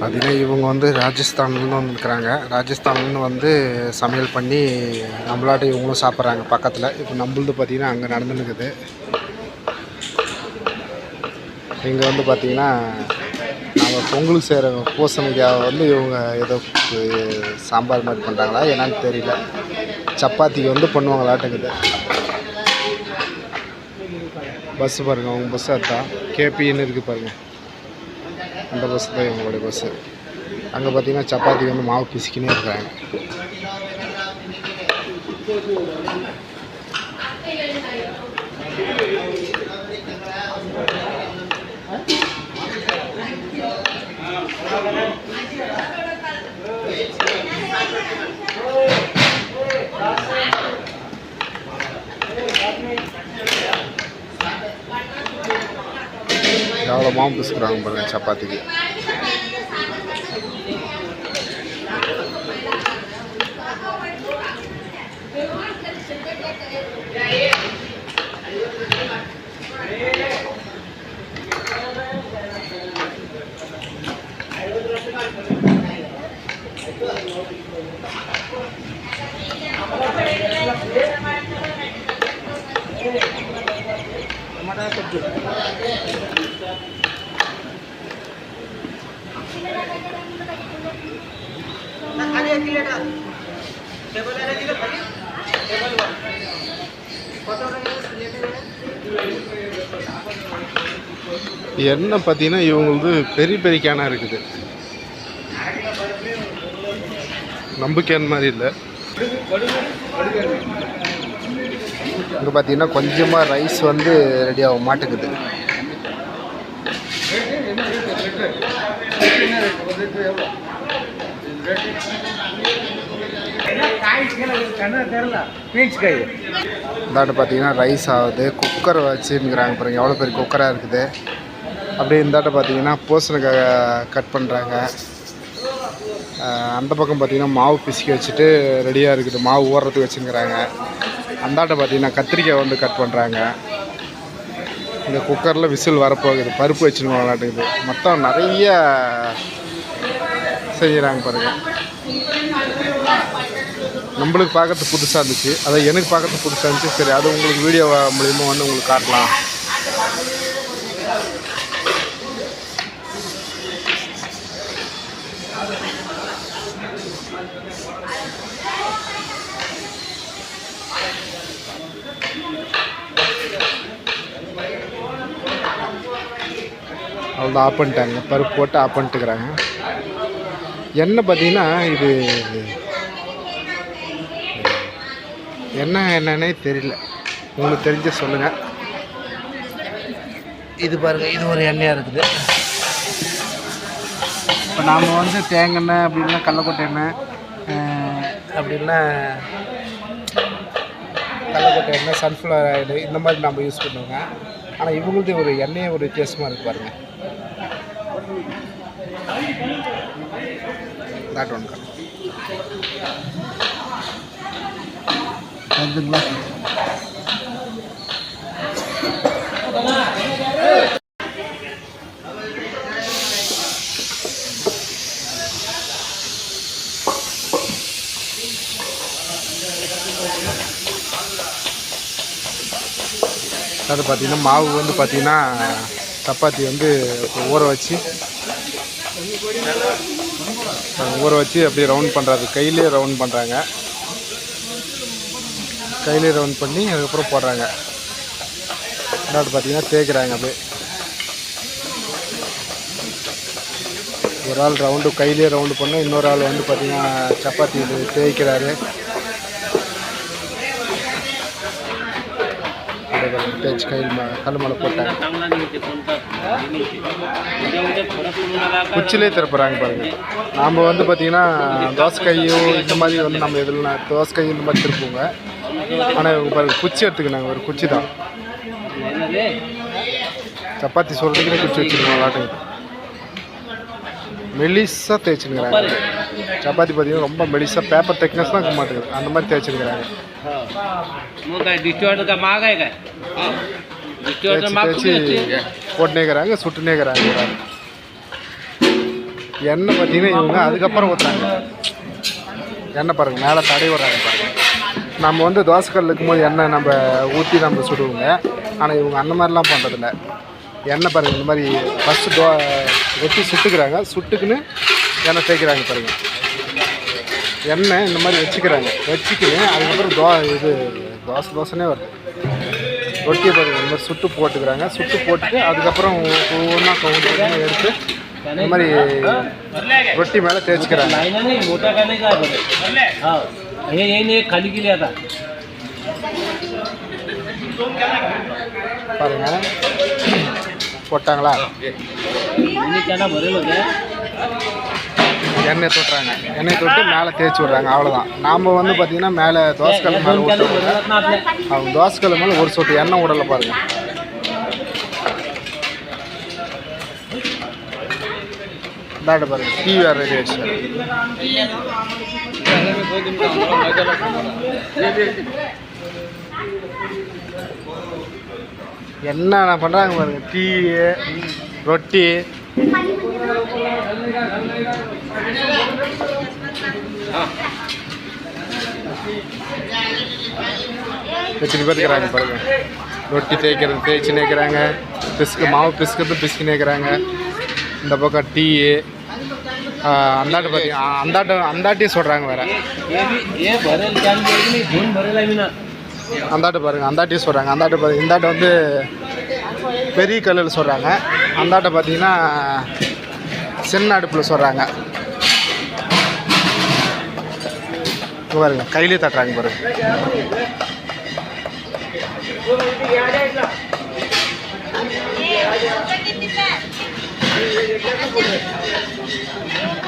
பார்த்திங்கன்னா இவங்க வந்து ராஜஸ்தான்லேருந்து வந்துருக்குறாங்க. ராஜஸ்தான்லேருந்து வந்து சமையல் பண்ணி நம்மளாட்ட இவங்களும் சாப்பிட்றாங்க பக்கத்தில். இப்போ நம்மளது பார்த்தீங்கன்னா அங்கே நடந்துருக்குது இங்கே வந்து பார்த்தீங்கன்னா நம்ம பொங்கலுக்கு செய்கிற பூசணிக்காய் வந்து இவங்க ஏதோ சாம்பார் மாதிரி பண்ணுறாங்களா என்னன்னு தெரியல. சப்பாத்திக்கு வந்து பண்ணுவாங்களாட்டுக்குது. பஸ்ஸு பாருங்கள் அவங்க பஸ்ஸு அதுதான் கேபின்னு இருக்குது பாருங்கள் அந்த பஸ் தான் இவங்களுடைய பஸ்ஸு அங்கே பார்த்தீங்கன்னா சப்பாத்தி வந்து மாவு பிசிக்கினே இருக்கிறாங்க. அவ்வளோ மாவு பிசுக்கிறாங்க பாருங்கள் சப்பாத்திக்கு. எண்ணெய் பார்த்தீங்கன்னா இவங்களுக்கு பெரிய பெரிய கேனாக இருக்குது. நம்பு கேன் மாதிரி இல்லை. இங்கே பார்த்தீங்கன்னா கொஞ்சமாக ரைஸ் வந்து ரெடி ஆக மாட்டேங்குது. இந்தாட்டு பார்த்தீங்கன்னா ரைஸ் ஆகுது. குக்கர் வச்சுங்கிறாங்க பாருங்க. எவ்வளோ பெரிய குக்கராக இருக்குது. அப்படியே இந்தாண்ட பார்த்தீங்கன்னா பூசணிக்காய் கட் பண்ணுறாங்க அந்த பக்கம் பார்த்திங்கன்னா மாவு பிசுக்கி வச்சுட்டு ரெடியாக இருக்குது. மாவு ஊறுறதுக்கு வச்சுங்கிறாங்க அந்தாண்ட பார்த்தீங்கன்னா கத்திரிக்காய் வந்து கட் பண்ணுறாங்க இந்த குக்கரில் விசில் வரப்போகுது. பருப்பு வச்சுன்னு விளாட்டுக்குது மொத்தம் நிறைய செய்கிறாங்க பாருங்கள் நம்மளுக்கு பார்க்கறது புதுசாக இருந்துச்சு. அதை எனக்கு பார்க்கறது புதுசாக இருந்துச்சு. சரி அது உங்களுக்கு வீடியோ மூலியமாக வந்து உங்களுக்கு காட்டலாம். அவ்வளோ ஆஃப் பண்ணிட்டாங்க. பருப்பு போட்டு ஆஃப் பண்ணிட்டுக்கிறாங்க என்ன பார்த்தீங்கன்னா இது என்ன என்னன்னே தெரியல. உங்களுக்கு தெரிஞ்ச சொல்லுங்கள் இது பாருங்கள் இது ஒரு எண்ணெயாக இருக்குது. இப்போ நாம் வந்து தேங்காய் அப்படின்னா கடலக்கொட்டை எண்ணெய் அப்படின்னா கடலக்கொட்டை எண்ணெய் சன்ஃப்ளவர் ஆயில் இந்த மாதிரி நம்ம யூஸ் பண்ணுவோங்க. ஆனால் இவங்களுது ஒரு எண்ணெயே ஒரு வித்தியாசமாக இருக்குது பாருங்கள் that one. வருதுங்களா அது பார்த்தீங்கன்னா மாவு வந்து பார்த்தீங்கன்னா சப்பாத்தி வந்து ஊற வச்சு ஊற வச்சு அப்படியே ரவுண்ட் பண்ணுறது கையிலே ரவுண்ட் பண்ணுறாங்க கையிலே ரவுண்ட் பண்ணி அதுக்கப்புறம் போடுறாங்க. ரெண்டாவது பார்த்தீங்கன்னா தேய்க்கிறாங்க அப்படியே. ஒரு ஆள் ரவுண்டு கையிலே ரவுண்டு பண்ணால் இன்னொரு ஆள் வந்து பார்த்தீங்கன்னா சப்பாத்தி இது தேய்க்கிறாரு. தேய்ச்சி கையில் கல் மேலே போட்டாங்க. குச்சிலே திறப்புறாங்க பாருங்க. நாம் வந்து பார்த்தீங்கன்னா தோசைக்கையோ இந்த மாதிரி வந்து நம்ம எதுல தோசைக்கை இந்த மாதிரி திருப்புவோங்க. ஆனால் பாருங்க குச்சி எடுத்துக்கினாங்க ஒரு குச்சி தான். சப்பாத்தி சொல்கிறதுக்கு குச்சி வச்சுருக்கோம் விளாட்டுங்க மெலிசாக தேய்ச்சிருக்கிறாங்க. சப்பாத்தி பார்த்தீங்கன்னா ரொம்ப மெலிசாக பேப்பர் டெக்னஸ் தான் இருக்க மாட்டேங்குது. அந்த மாதிரி தேய்ச்சிருக்கிறாங்க. தேய்ச்சி போட்டுனேக்கிறாங்க சுட்டுனேக்கிறாங்க. எண்ணெய் பார்த்தீங்கன்னா இவங்க அதுக்கப்புறம் ஊற்றுறாங்க எண்ணெய் பாருங்கள் மேலே தடை வர்றாங்க நம்ம வந்து தோசைக்கல் இருக்கும்போது எண்ணெய் நம்ம ஊற்றி நம்ம சுடுவோங்க. ஆனால் இவங்க அந்த மாதிரிலாம் பண்ணுறதில்ல எண்ணெய் பாருங்கள் இந்த மாதிரி ஃபஸ்ட்டு தோ வெட்டி சுட்டுக்கிறாங்க. சுட்டுக்குன்னு எண்ணெய் தேய்க்கிறாங்க பாருங்கள் எண்ணெய் இந்த மாதிரி வச்சுக்கிறாங்க. வச்சுக்கின்னு அதுக்கப்புறம் தோ இது தோசை தோசைனே வருது. ரொட்டியை பாருங்கள் இந்த மாதிரி சுட்டு போட்டுக்கிறாங்க. சுட்டு போட்டுட்டு அதுக்கப்புறம் ஒவ்வொன்றா ஒவ்வொன்றா எடுத்து இந்த மாதிரி ரொட்டி மேலே தேய்ச்சிக்கிறாங்க. लाइना नहीं मोटा करने का है बोले हाँ ये यही नहीं खाली के लिए आता பாருங்கள் போட்டாங்களா इन्हें क्या ना भरे लोग हैं எண்ணெய் தொட்டுறாங்க எண்ணெய் தொட்டு மேலே தேய்ச்சி விட்றாங்க அவ்வளோதான் நாம் வந்து பார்த்திங்கன்னா மேலே தோசைக்கல் மேலே क्या ஊற்ற भरे अपना आपने அவங்க தோசைக்கல் மேலே ஒரு சொட்டு எண்ணெய் விடல பாருங்க இந்தாண்ட பாருங்க டீ வேறு ரெடி ஆயிடுச்சு என்னென்ன பண்ணுறாங்க பாருங்க? டீ ரொட்டி. எத்தனை பேர் இருக்கிறாங்க பாருங்க. ரொட்டி தேய்க்கிறது தேய்ச்சி நேக்கிறாங்க. பிஸ்கு மாவு பிஸ்கிறது பிஸ்கி நேக்கிறாங்க. இந்த பக்கம் டீ ಅಂದಾಟ ಬಗ್ಗೆ ಅಂದಾಟ அந்தாட்டியும் சொல்கிறாங்க வேறு. அந்தாட்டு பாருங்கள் அந்தாட்டியும் சொல்கிறாங்க அந்தாட்டு பார்த்து இந்தாட்ட வந்து பெரிய கல்லில் சொல்கிறாங்க அந்தாட்ட பார்த்தீங்கன்னா சின்ன அடுப்பில் சொல்கிறாங்க பாருங்க கையிலே தட்டுறாங்க பாருங்க.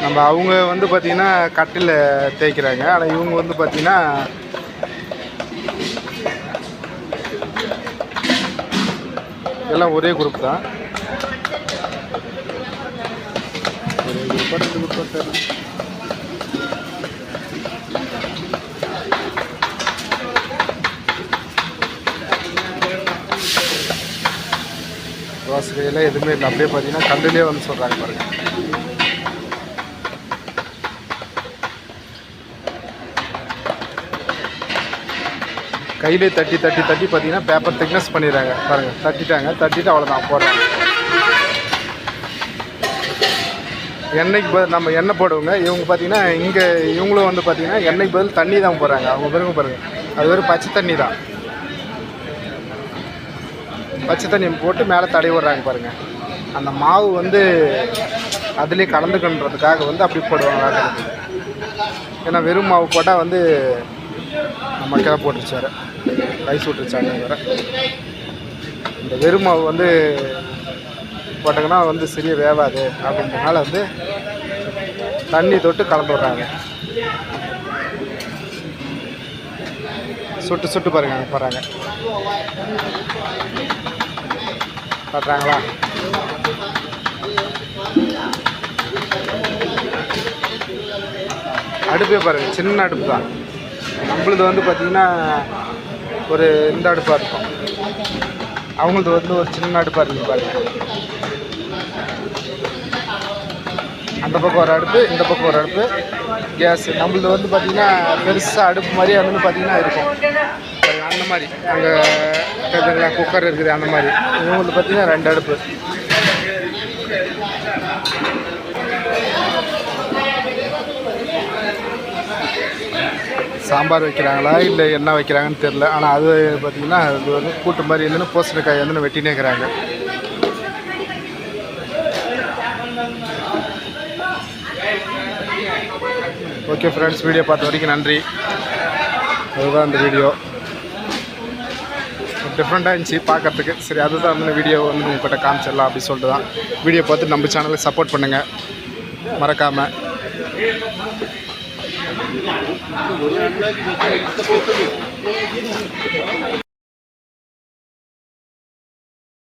நம்ம அவங்க வந்து பார்த்தீங்கன்னா கட்டில் தேய்க்கிறாங்க. ஆனால் இவங்க வந்து பார்த்தீங்கன்னா எல்லாம் ஒரே குரூப் தான். ஒரே குரூப்பாக ரெண்டு குரூப்பாக தெரியல எதுவுமே இல்லை. அப்படியே பார்த்தீங்கன்னா கல்லுலேயே வந்து சொல்கிறாங்க பாருங்கள் கையிலே தட்டி தட்டி தட்டி பார்த்தீங்கன்னா பேப்பர் திக்னஸ் பண்ணிடுறாங்க. பாருங்கள் தட்டிட்டாங்க. தட்டிட்டு அவ்வளோதான் போடுறாங்க. எண்ணெய்க்கு பதில் நம்ம எண்ணெய் போடுவோங்க. இவங்க பார்த்தீங்கன்னா இங்கே இவங்களும் வந்து பார்த்தீங்கன்னா எண்ணெய்க்கு பதில் தண்ணி தான் போடுறாங்க. அவங்க பிறகு பாருங்கள் அது ஒரு பச்சை தண்ணி தான். பச்சை தண்ணியை போட்டு மேலே தடவி விடுறாங்க பாருங்கள் அந்த மாவு வந்து அதுலேயே கலந்துக்கன்றதுக்காக வந்து அப்படி போடுவாங்க ஏன்னா வெறும் மாவு போட்டால் வந்து நம்ம கிளை போட்டுருச்சு வேறு. ரைஸ் விட்டுருச்சாங்க வேறு. இந்த வெறும் மாவு வந்து போட்டாங்கன்னா வந்து சரியாக வேவாது அப்படின்றதுனால வந்து தண்ணி தொட்டு கலந்து விட்றாங்க. சுட்டு சுட்டு பாருங்க போகிறாங்க காட்டுறாங்களா? அடுப்பே பாருங்க சின்ன அடுப்பு தான். நம்மளது வந்து பார்த்திங்கன்னா ஒரு இந்த அடுப்பாக இருக்கும். அவங்களது வந்து ஒரு சின்ன அடுப்பாக இருக்குது பாருங்க. அந்த பக்கம் ஒரு அடுப்பு இந்த பக்கம் ஒரு அடுப்பு கேஸ். நம்மளது வந்து பார்த்திங்கன்னா பெருசாக அடுப்பு மாதிரி அது வந்து பார்த்திங்கன்னா இருக்கும். அந்த மாதிரி. அங்கே குக்கர் இருக்குது அந்த மாதிரி. இவங்களுக்கு பார்த்தீங்கன்னா ரெண்டு அடுப்பு. சாம்பார் வைக்கிறாங்களா இல்லை என்ன வைக்கிறாங்கன்னு தெரில ஆனால் அது பார்த்திங்கன்னா அது வந்து கூட்டு மாதிரி இருந்துன்னு பூசணிக்காய் வந்து வெட்டினே இருக்கிறாங்க. ஓகே ஃப்ரெண்ட்ஸ் வீடியோ பார்த்த வரைக்கும் நன்றி. அதுதான் இந்த வீடியோ. டிஃப்ரெண்ட்டாக இருந்துச்சு பார்க்குறதுக்கு. சரி அதுதான் வந்து வீடியோ வந்து உங்கள்கிட்ட காமிச்சிடலாம் அப்படின்னு சொல்லிட்டு தான் வீடியோ பார்த்து நம்ம சேனலுக்கு சப்போர்ட் பண்ணுங்கள் மறக்காமல்